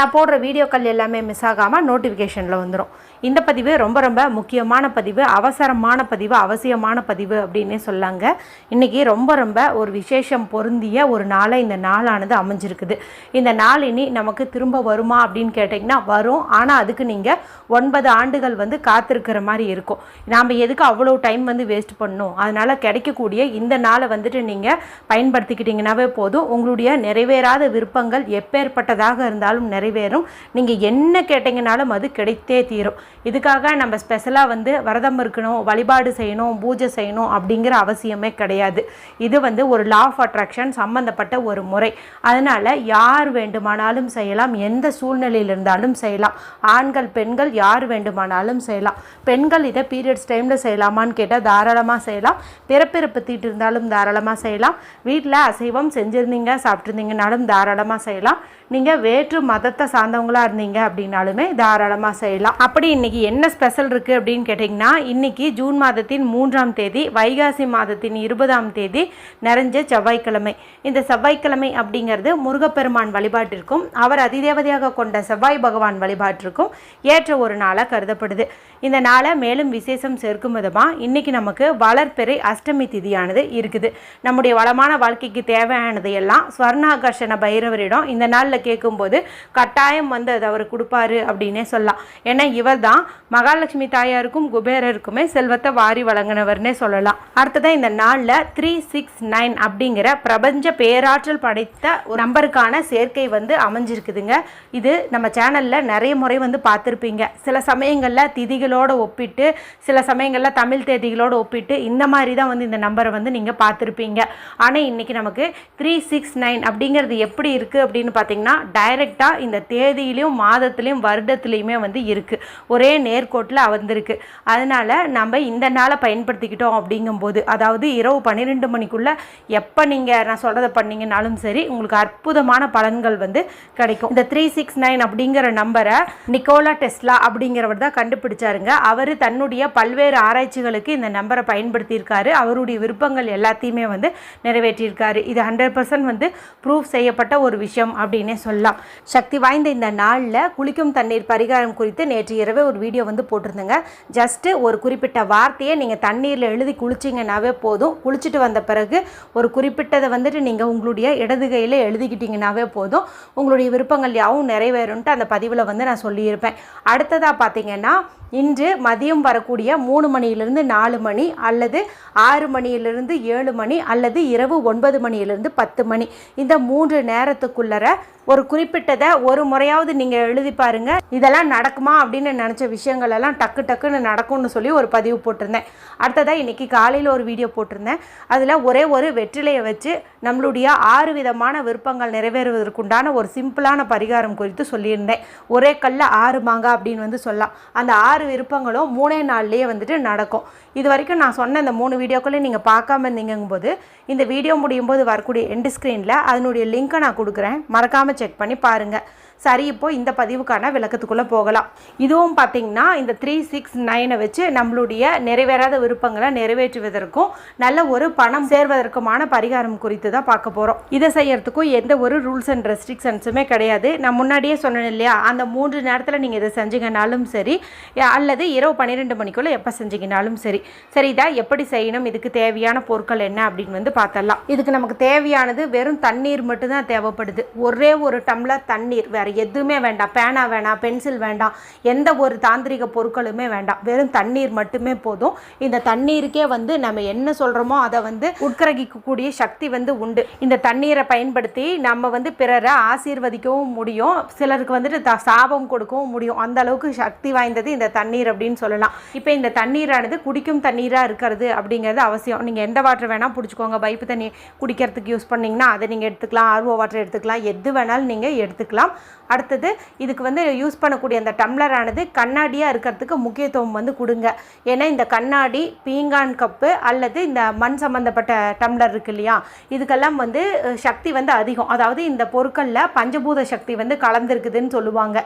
நான் போடுற வீடியோக்கள் எல்லாமே மிஸ் ஆகாமல் நோட்டிஃபிகேஷனில் வந்துடும் இந்த பதிவு ரொம்ப ரொம்ப முக்கியமான பதிவு அவசரமான பதிவு அவசியமான பதிவு அப்படின்னே சொல்லாங்க. இன்றைக்கி ரொம்ப ரொம்ப ஒரு விசேஷம் பொருந்திய ஒரு நாளை இந்த நாளானது அமைஞ்சிருக்குது. இந்த நாள் இனி நமக்கு திரும்ப வருமா அப்படின்னு கேட்டிங்கன்னா வரும். ஆனால் அதுக்கு நீங்கள் ஒன்பது ஆண்டுகள் வந்து காத்திருக்கிற மாதிரி இருக்கும். நாம் எதுக்கு அவ்வளோ டைம் வந்து வேஸ்ட் பண்ணணும்? அதனால் கிடைக்கக்கூடிய இந்த நாளை வந்துட்டு நீங்கள் பயன்படுத்திக்கிட்டிங்கனாவே போதும். உங்களுடைய நிறைவேறாத விருப்பங்கள் எப்பேற்பட்டதாக இருந்தாலும் நிறைவேறும். நீங்கள் என்ன கேட்டிங்கனாலும் அது கிடைத்தே தீரும். இதுக்காக நம்ம ஸ்பெஷலாக வந்து விரதம் இருக்கணும் வழிபாடு செய்யணும் பூஜை செய்யணும் அப்படிங்கிற அவசியமே கிடையாது. இது வந்து ஒரு லா ஆஃப் அட்ராக்ஷன் சம்மந்தப்பட்ட ஒரு முறை. அதனால் யார் வேண்டுமானாலும் செய்யலாம். எந்த சூழ்நிலையில் இருந்தாலும் செய்யலாம். ஆண்கள் பெண்கள் யார் வேண்டுமானாலும் செய்யலாம். பெண்கள் இதை பீரியட்ஸ் டைமில் செய்யலாமான்னு கேட்டால் தாராளமாக செய்யலாம். பிறப்பிறப்பு தீட்டு இருந்தாலும் தாராளமாக செய்யலாம். வீட்டில் அசைவம் செஞ்சுருந்தீங்க சாப்பிட்ருந்தீங்கனாலும் தாராளமாக செய்யலாம். நீங்கள் வேற்று மதத்தை சார்ந்தவங்களாக இருந்தீங்க அப்படின்னாலுமே தாராளமாக செய்யலாம். அப்படி இன்றைக்கி என்ன ஸ்பெஷல் இருக்குது அப்படின்னு கேட்டிங்கன்னா இன்றைக்கி ஜூன் மாதத்தின் மூன்றாம் தேதி வைகாசி மாதத்தின் இருபதாம் தேதி நிறைஞ்ச செவ்வாய்க்கிழமை. இந்த செவ்வாய்க்கிழமை அப்படிங்கிறது முருகப்பெருமான் வழிபாட்டிற்கும் அவர் அதிதேவதையாக கொண்ட செவ்வாய் பகவான் வழிபாட்டிற்கும் ஏற்ற ஒரு நாளாக கருதப்படுது. இந்த நாளை மேலும் விசேஷம் சேர்க்கும் விதமாக இன்றைக்கி நமக்கு வளர்ப்பெறை அஷ்டமி திதியானது இருக்குது. நம்முடைய வளமான வாழ்க்கைக்கு தேவையானது எல்லாம் ஸ்வர்ணாகர்ஷண பைரவரிடம் இந்த நாளில் கேட்கும்போது கட்டாயம் வந்து அது அவர் கொடுப்பாரு அப்படின்னே சொல்லலாம். ஏன்னா இவர் தான் மகாலட்சுமி தாயாருக்கும் குபேரருக்குமே செல்வத்தை வாரி வழங்கினவர்னே சொல்லலாம். அடுத்ததான் இந்த நாளில் த்ரீ சிக்ஸ் நைன் அப்படிங்கிற பிரபஞ்ச பேராற்றல் படைத்த ஒரு நம்பருக்கான சேர்க்கை வந்து அமைஞ்சிருக்குதுங்க. இது நம்ம சேனலில் நிறைய முறை வந்து பார்த்துருப்பீங்க. சில சமயங்களில் திதிகளோடு ஒப்பிட்டு சில சமயங்களில் தமிழ் தேதிகளோடு ஒப்பிட்டு இந்த மாதிரி தான் வந்து இந்த நம்பரை வந்து நீங்கள் பார்த்துருப்பீங்க. ஆனால் இன்றைக்கி நமக்கு த்ரீ சிக்ஸ் நைன் அப்படிங்கிறது எப்படி இருக்குது அப்படின்னு பார்த்தீங்கன்னா டைரெக்டாக இந்த தேதியிலையும் மாதத்துலேயும் வருடத்துலேயுமே வந்து இருக்குது ஒரே நேர்கோட்டில் வந்திருக்கு அதனால் நம்ம இந்த நாளை பயன்படுத்திக்கிட்டோம் அப்படிங்கும்போது அதாவது இரவு பன்னிரெண்டு மணிக்குள்ளே எப்போ நீங்கள் நான் சொல்கிறத பண்ணீங்கனாலும் சரி உங்களுக்கு அற்புதமான பலன்கள் வந்து கிடைக்கும். இந்த த்ரீ சிக்ஸ் நைன் அப்படிங்கிற நம்பரை நிக்கோலா டெஸ்லா அப்படிங்கிறவர் தான் கண்டுபிடிச்சாருங்க. அவர் தன்னுடைய பல்வேறு ஆராய்ச்சிகளுக்கு இந்த நம்பரை பயன்படுத்தியிருக்காரு. அவருடைய விருப்பங்கள் எல்லாத்தையுமே வந்து நிறைவேற்றியிருக்காரு. இது ஹண்ட்ரட் பர்சன்ட் வந்து ப்ரூஃப் செய்யப்பட்ட ஒரு விஷயம் அப்படின்னே சொல்லலாம். சக்தி வாய்ந்த இந்த நாளில் குளிக்கும் தண்ணீர் பரிகாரம் குறித்து நேற்று இரவே ஒரு வீடியோ வந்து போட்டிருந்தேங்க. ஜஸ்ட்டு ஒரு குறிப்பிட்ட வார்த்தையை நீங்கள் தண்ணீரில் எழுதி குளிச்சிங்கனாவே போதும். குளிச்சுட்டு வந்த பிறகு ஒரு குறிப்பிட்டதை வந்துட்டு நீங்கள் உங்களுடைய இடது கையில் எழுதிக்கிட்டிங்கனாவே போதும். உங்களுடைய விருப்பங்கள் யாவும் நிறைவேறும்ட்டு அந்த பதிவில் வந்து நான் சொல்லியிருப்பேன். அடுத்ததாக பார்த்தீங்கன்னா இன்று மதியம் வரக்கூடிய மூணு மணியிலிருந்து நாலு மணி அல்லது ஆறு மணியிலிருந்து ஏழு மணி அல்லது இரவு ஒன்பது மணியிலிருந்து பத்து மணி. இந்த மூன்று நேரத்துக்குள்ளர ஒரு குறிப்பிட்டதை ஒரு முறையாவது நீங்கள் எழுதி பாருங்கள் இதெல்லாம் நடக்குமா அப்படின்னு நினச்ச விஷயங்கள் எல்லாம் டக்கு டக்குன்னு நடக்கும்னு சொல்லி ஒரு பதிவு போட்டிருந்தேன். அடுத்ததாக இன்றைக்கி காலையில் ஒரு வீடியோ போட்டிருந்தேன். அதில் ஒரே ஒரு வெற்றிலையை வச்சு நம்மளுடைய ஆறு விதமான விருப்பங்கள் நிறைவேறுவதற்குண்டான ஒரு சிம்பிளான பரிகாரம் குறித்து சொல்லியிருந்தேன். ஒரே கல்ல ஆறு மாங்காய் அப்படின்னு வந்து சொல்லலாம். அந்த ஆறு விருப்பங்களும் மூணே நாள்லேயே வந்துட்டு நடக்கும். இது வரைக்கும் நான் சொன்ன இந்த மூணு வீடியோக்களையும் நீங்கள் பார்க்காம இருந்தீங்கும்போது இந்த வீடியோ முடியும் போது வரக்கூடிய எண்டு ஸ்க்ரீனில் அதனுடைய லிங்க்கை நான் கொடுக்குறேன். மறக்காமல் செக் பண்ணி பாருங்கள் சரி இப்போ இந்த பதிவுக்கான விளக்கத்துக்குள்ளே போகலாம். இதுவும் பார்த்தீங்கன்னா இந்த த்ரீ சிக்ஸ் நைனை வச்சு நம்மளுடைய நிறைவேறாத விருப்பங்களை நிறைவேற்றுவதற்கும் நல்ல ஒரு பணம் சேர்வதற்குமான பரிகாரம் குறித்து தான் பார்க்க போகிறோம் இதை செய்யறதுக்கும் எந்த ஒரு ரூல்ஸ் அண்ட் ரெஸ்ட்ரிக்ஷன்ஸுமே கிடையாது. நான் முன்னாடியே சொன்னேன் இல்லையா அந்த மூன்று நேரத்தில் நீங்கள் இதை செஞ்சீங்கனாலும் சரி அல்லது இரவு பன்னிரெண்டு மணிக்குள்ளே எப்போ செஞ்சீங்கனாலும் சரி. சரி இதை எப்படி செய்யணும் இதுக்கு தேவையான பொருட்கள் என்ன அப்படின்னு வந்து பார்த்தலாம் இதுக்கு நமக்கு தேவையானது வெறும் தண்ணீர் மட்டும்தான் தேவைப்படுது. ஒரே ஒரு டம்ளர் தண்ணீர் வேறு எதுவுமே வேண்டாம் பேனா வேணாம் பென்சில் வேண்டாம் எந்த ஒரு தாந்திரிக பொருட்களுமே வேண்டாம். வெறும் தண்ணீர் மட்டுமே போதும். இந்த தண்ணீருக்கே வந்து நம்ம என்ன சொல்கிறோமோ அதை வந்து உட்கிரகிக்கக்கூடிய சக்தி வந்து உண்டு. இந்த தண்ணீரை பயன்படுத்தி நம்ம வந்து பிறரை ஆசீர்வதிக்கவும் முடியும். சிலருக்கு வந்துட்டு த சாபம் கொடுக்கவும் முடியும். அந்த அளவுக்கு சக்தி வாய்ந்தது இந்த தண்ணீர் அப்படின்னு சொல்லலாம். இப்போ இந்த தண்ணீரானது குடிக்கும் தண்ணீராக இருக்கிறது அப்படிங்கிறது அவசியம். நீங்கள் எந்த வாட்டர் வேணால் பிடிச்சிக்கோங்க. பைப்பு தண்ணி குடிக்கிறதுக்கு யூஸ் பண்ணிங்கன்னா அதை நீங்கள் எடுத்துக்கலாம். ஆர்வோ வாட்டர் எடுத்துக்கலாம். எது வேணாலும் நீங்கள் எடுத்துக்கலாம். அடுத்தது இதுக்கு வந்து யூஸ் பண்ணக்கூடிய அந்த டம்ளரானது கண்ணாடியாக இருக்கிறதுக்கு முக்கியத்துவம் வந்து கொடுங்க. ஏன்னா இந்த கண்ணாடி பீங்கான் கப்பு அல்லது இந்த மண் சம்மந்தப்பட்ட டம்ளர் இருக்கு இல்லையா? இதுக்கெல்லாம் வந்து சக்தி வந்து அதிகம். அதாவது இந்த பொருட்களில் பஞ்சபூத சக்தி வந்து கலந்துருக்குதுன்னு சொல்லுவாங்க.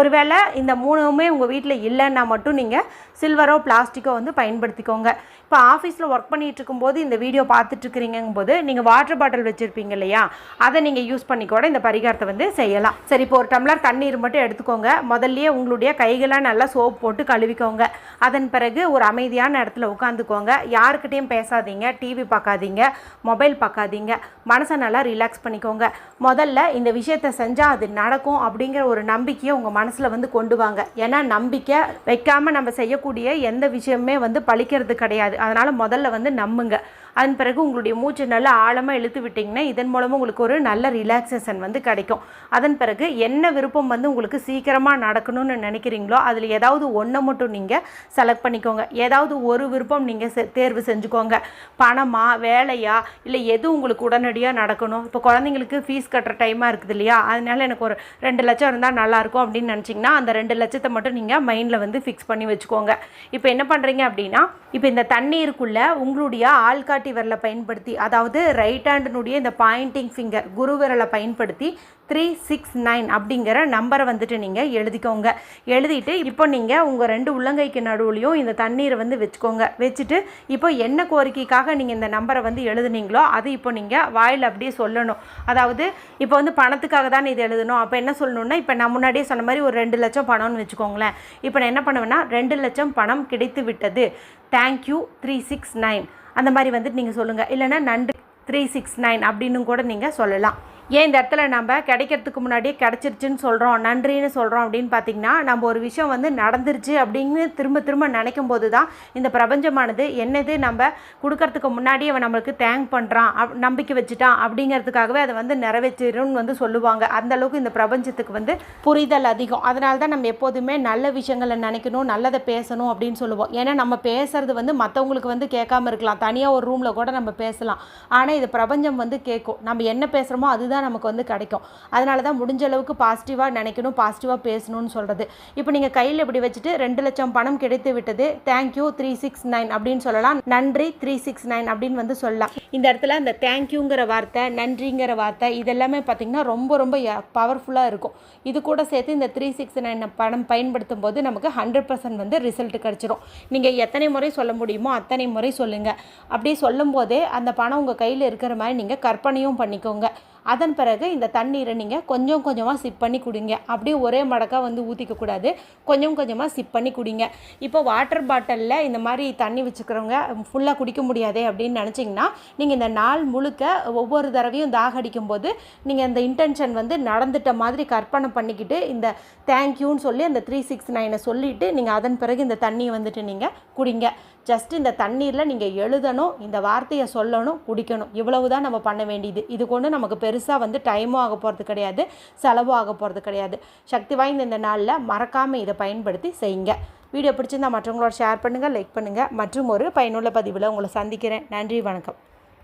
ஒருவேளை இந்த மூணுமே உங்கள் வீட்டில் இல்லைன்னா மட்டும் நீங்கள் சில்வரோ பிளாஸ்டிக்கோ வந்து பயன்படுத்திக்கோங்க. இப்போ ஆஃபீஸில் ஒர்க் பண்ணிட்டு இருக்கும்போது இந்த வீடியோ பார்த்துட்ருக்கிறீங்கும் போது நீங்கள் வாட்டர் பாட்டில் வச்சுருப்பீங்க இல்லையா? அதை நீங்கள் யூஸ் பண்ணி கூட இந்த பரிகாரத்தை வந்து செய்யலாம். சரி இப்போ ஒரு டம்ளர் தண்ணீர் மட்டும் எடுத்துக்கோங்க. முதல்லயே உங்களுடைய கைகளை நல்லா சோப் போட்டு கழுவிக்கோங்க. அதன் பிறகு ஒரு அமைதியான இடத்துல உட்காந்துக்கோங்க. யாருக்கிட்டேயும் பேசாதீங்க. டிவி பார்க்காதீங்க. மொபைல் பார்க்காதீங்க. மனசை நல்லா ரிலாக்ஸ் பண்ணிக்கோங்க. முதல்ல இந்த விஷயத்தை செஞ்சால் அது நடக்கும் அப்படிங்கிற ஒரு நம்பிக்கையை உங்கள் மனசில் வந்து கொண்டு வாங்க. ஏன்னா நம்பிக்கை வைக்காமல் நம்ம செய்யக்கூடிய எந்த விஷயமே வந்து பழிக்கிறது கிடையாது. அதனால் முதல்ல வந்து நம்புங்க. அதன் பிறகு உங்களுடைய மூச்சு நல்லா ஆழமாக இழுத்து விட்டிங்கன்னா இதன் மூலமாக உங்களுக்கு ஒரு நல்ல ரிலாக்ஸேஷன் வந்து கிடைக்கும். அதன் பிறகு என்ன விருப்பம் வந்து உங்களுக்கு சீக்கிரமாக நடக்கணும்னு நினைக்கிறீங்களோ அதில் ஏதாவது ஒன்றை மட்டும் நீங்கள் செலக்ட் பண்ணிக்கோங்க. ஏதாவது ஒரு விருப்பம் நீங்கள் செ தேர்வு செஞ்சுக்கோங்க. பணமா வேலையா இல்லை எது உங்களுக்கு உடனடியாக நடக்கணும்? இப்போ குழந்தைங்களுக்கு ஃபீஸ் கட்டுற டைமாக இருக்குது இல்லையா? அதனால எனக்கு ஒரு ரெண்டு லட்சம் இருந்தால் நல்லாயிருக்கும் அப்படின்னு நினச்சிங்கன்னா அந்த ரெண்டு லட்சத்தை மட்டும் நீங்கள் மைண்டில் வந்து ஃபிக்ஸ் பண்ணி வச்சுக்கோங்க. இப்போ என்ன பண்ணுறீங்க அப்படின்னா இப்போ இந்த தண்ணீருக்குள்ளே உங்களுடைய ஆள்காட்டி விரலை பயன்படுத்தி அதாவது ரைட் ஹேண்டினுடைய இந்த பாயிண்டிங் ஃபிங்கர் குரு விரலை பயன்படுத்தி த்ரீ சிக்ஸ் நைன் அப்படிங்கிற நம்பரை வந்துட்டு நீங்கள் எழுதிக்கோங்க. எழுதிட்டு இப்போ நீங்கள் உங்கள் ரெண்டு உள்ளங்கைக்கு நடுவுலையும் இந்த தண்ணீரை வந்து வச்சுக்கோங்க. வச்சுட்டு இப்போ என்ன கோரிக்கைக்காக நீங்கள் இந்த நம்பரை வந்து எழுதுனீங்களோ அது இப்போ நீங்கள் வாயில் அப்படியே சொல்லணும். அதாவது இப்போ வந்து பணத்துக்காக தான் இது எழுதணும். அப்போ என்ன சொல்லணும்னா இப்போ நான் முன்னாடியே சொன்ன மாதிரி ஒரு ரெண்டு லட்சம் பணம்னு வச்சுக்கோங்களேன். இப்போ நான் என்ன பண்ணுவேன்னா ரெண்டு லட்சம் பணம் கிடைத்து விட்டது. தேங்க்யூ த்ரீ சிக்ஸ் நைன் அந்த மாதிரி வந்துட்டு நீங்கள் சொல்லுங்கள் இல்லைன்னா நன்றி த்ரீ சிக்ஸ் நைன் அப்படின்னு கூட நீங்கள் சொல்லலாம். ஏன் இந்த இடத்துல நம்ம கிடைக்கிறதுக்கு முன்னாடியே கிடச்சிருச்சுன்னு சொல்கிறோம் நன்றின்னு சொல்கிறோம் அப்படின்னு பார்த்தீங்கன்னா நம்ம ஒரு விஷயம் வந்து நடந்துருச்சு அப்படின்னு திரும்ப திரும்ப நினைக்கும் போது தான் இந்த பிரபஞ்சமானது என்னது நம்ம கொடுக்கறதுக்கு முன்னாடியே அவன் நம்மளுக்கு தேங்க் பண்ணுறான் அப் நம்பிக்கை வச்சுட்டான் அப்படிங்கிறதுக்காகவே அதை வந்து நிறைவேற்றிடும்னு வந்து சொல்லுவாங்க. அந்த அளவுக்கு இந்த பிரபஞ்சத்துக்கு வந்து புரிதல் அதிகம். அதனால தான் நம்ம எப்போதுமே நல்ல விஷயங்களை நினைக்கணும் நல்லதை பேசணும் அப்படின்னு சொல்லுவோம். ஏன்னா நம்ம பேசுறது வந்து மற்றவங்களுக்கு வந்து கேட்காம இருக்கலாம். தனியாக ஒரு ரூமில் கூட நம்ம பேசலாம். ஆனால் இது பிரபஞ்சம் வந்து கேட்கும் நம்ம என்ன பேசுகிறோமோ அதுதான் நமக்கு வந்து கிடைக்கும். அதனால தான் முடிஞ்ச அளவுக்கு பாசிட்டிவாக நினைக்கணும் பாசிட்டிவாக பேசணும்னு சொல்கிறது இப்போ நீங்கள் கையில் இப்படி வச்சுட்டு ரெண்டு லட்சம் பணம் கிடைத்து விட்டது தேங்க்யூ த்ரீ சிக்ஸ் நைன் அப்படின்னு சொல்லலாம். நன்றி த்ரீ சிக்ஸ் நைன் அப்படின்னு வந்து சொல்லலாம். இந்த இடத்துல அந்த தேங்க்யூங்கிற வார்த்தை நன்றிங்கிற வார்த்தை இதெல்லாமே பார்த்திங்கன்னா ரொம்ப ரொம்ப பவர்ஃபுல்லாக இருக்கும். இது கூட சேர்த்து இந்த த்ரீ சிக்ஸ் நைன் பணம் பயன்படுத்தும் போது நமக்கு ஹண்ட்ரட் பர்சன்ட் வந்து ரிசல்ட் கிடச்சிரும். நீங்கள் எத்தனை முறை சொல்ல முடியுமோ அத்தனை முறை சொல்லுங்கள் அப்படி சொல்லும் போதே அந்த பணம் உங்கள் கையில் இருக்கிற மாதிரி நீங்கள் கற்பனையும் பண்ணிக்கோங்க. அதன் பிறகு இந்த தண்ணீரை நீங்கள் கொஞ்சம் கொஞ்சமாக சிப் பண்ணி குடிங்க. அப்படியே ஒரே மடக்காக வந்து ஊற்றிக்கக்கூடாது கொஞ்சம் கொஞ்சமாக சிப் பண்ணி குடிங்க. இப்போ வாட்டர் பாட்டிலில் இந்த மாதிரி தண்ணி வச்சுக்கிறவங்க ஃபுல்லாக குடிக்க முடியாதே அப்படின்னு நினச்சிங்கன்னா நீங்கள் இந்த நாள் முழுக்க ஒவ்வொரு தடவையும் தாகடிக்கும் போது நீங்கள் இந்த இன்டென்ஷன் வந்து நடந்துட்ட மாதிரி கற்பனை பண்ணிக்கிட்டு இந்த தேங்க்யூன்னு சொல்லி அந்த த்ரீ சிக்ஸ் நைனை சொல்லிவிட்டு நீங்கள் அதன் பிறகு இந்த தண்ணியை வந்துட்டு நீங்கள் குடிங்க. ஜஸ்ட் இந்த தண்ணீரில் நீங்கள் எழுதணும் இந்த வார்த்தையை சொல்லணும் குடிக்கணும். இவ்வளவு தான் நம்ம பண்ண வேண்டியது. இது கொண்டு நமக்கு பெருசாக வந்து டைமும் ஆக போகிறது கிடையாது செலவும் ஆக போகிறது கிடையாது. சக்தி வாய்ந்த இந்த நாளில் மறக்காமல் இதை பயன்படுத்தி செய்யுங்க. வீடியோ பிடிச்சிருந்தா மற்றவங்களோட ஷேர் பண்ணுங்கள் லைக் பண்ணுங்கள் மற்றும் ஒரு பயனுள்ள பதிவில் உங்களை சந்திக்கிறேன். நன்றி வணக்கம்.